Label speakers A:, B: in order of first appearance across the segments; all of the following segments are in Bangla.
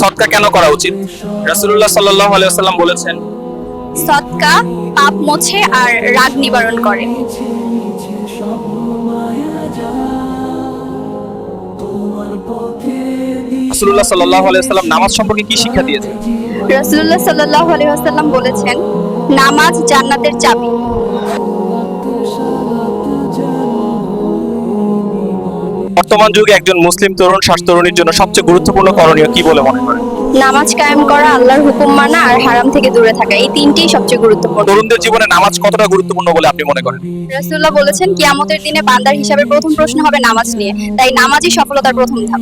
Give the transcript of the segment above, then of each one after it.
A: সৎকা কেন করা উচিত? রাসূলুল্লাহ সাল্লাল্লাহু আলাইহি ওয়াসাল্লাম বলেছেন
B: সৎকা পাপ মোছে আর রাগ নিবারণ করে।
A: রাসূলুল্লাহ সাল্লাল্লাহু আলাইহি ওয়াসাল্লাম নামাজ সম্পর্কে কি শিক্ষা দিয়েছেন?
B: রসুল্লাহ সাল্লাহ আলহাম বলেছেন নামাজ জান্নাতের চাবি।
A: বর্তমান যুগে একজন মুসলিম তরুণ শ্বাস তরুণীর জন্য সবচেয়ে গুরুত্বপূর্ণ করণীয় কি বলে মনে করেন?
B: নামাজ কায়েম করা আল্লাহর হুকুম মানা আর হারাম থেকে দূরে থাকা এই তিনটেই সবচেয়ে গুরুত্বপূর্ণ।
A: তরুণদের জীবনে নামাজ কতটা গুরুত্বপূর্ণ বলে আপনি মনে করেন?
B: রসুল্লাহ বলেছেন কিয়ামতের দিনে বান্দার হিসাবে প্রথম প্রশ্ন হবে নামাজ নিয়ে। তাই নামাজই সফলতার প্রথম ধাপ।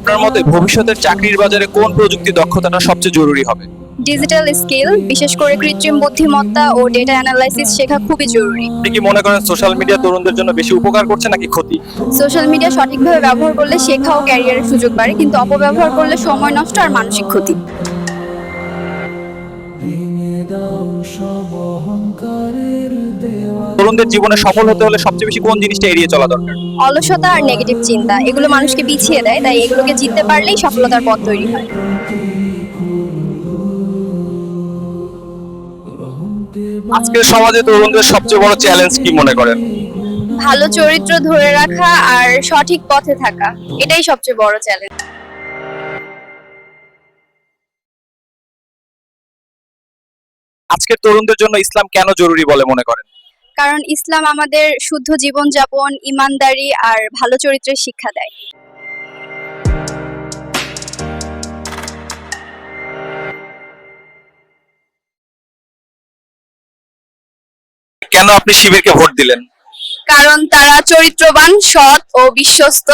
A: আপনার মতে ভবিষ্যতের চাকরির বাজারে কোন প্রযুক্তি দক্ষতাটা সবচেয়ে জরুরি হবে?
B: ডিজিটাল স্কিল বিশেষ করে কৃত্রিম বুদ্ধিমত্তা ও ডেটা অ্যানালাইসিস শেখা খুবই জরুরি।
A: আপনি কি মনে করেন সোশ্যাল মিডিয়া তরুণদের জন্য বেশি উপকার করছে নাকি ক্ষতি?
B: সোশ্যাল মিডিয়া সঠিকভাবে ব্যবহার করলে শেখা ও ক্যারিয়ারের সুযোগ বাড়ে কিন্তু অপব্যবহার করলে সময় নষ্ট আর মানসিক ক্ষতি।
A: তরুণদের জীবনে সফল হতে হলে সবচেয়ে বেশি কোন জিনিসটা এড়িয়ে চলা দরকার?
B: অলসতা আর নেগেটিভ চিন্তা এগুলো মানুষকে পিছিয়ে দেয় তাই এগুলোকে জিততে পারলেই সফলতার পথ তৈরি হয়।
A: আজকের সমাজে তরুণদের সবচেয়ে বড় চ্যালেঞ্জ কি মনে করেন?
B: ভালো চরিত্র ধরে রাখা আর সঠিক পথে থাকা এটাই সবচেয়ে বড় চ্যালেঞ্জ
A: আজকের তরুণদের জন্য ইসলাম কেন জরুরি বলে মনে করেন?
B: কারণ ইসলাম আমাদের শুদ্ধ জীবনযাপন ইমানদারি আর ভালো চরিত্রের শিক্ষা দেয়।
A: কেন আপনি শিবিরকে ভোট দিলেন?
B: কারণ তারা চরিত্রবান সৎ ও বিশ্বস্ত।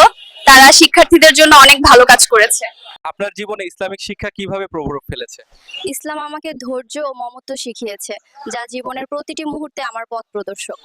B: তারা শিক্ষার্থীদের জন্য অনেক ভালো কাজ করেছে।
A: আপনার জীবনে ইসলামিক শিক্ষা কীভাবে প্রভাব ফেলেছে?
B: ইসলাম আমাকে ধৈর্য ও মমত্ব শিখিয়েছে যা জীবনের প্রতিটি মুহূর্তে আমার পথ প্রদর্শক।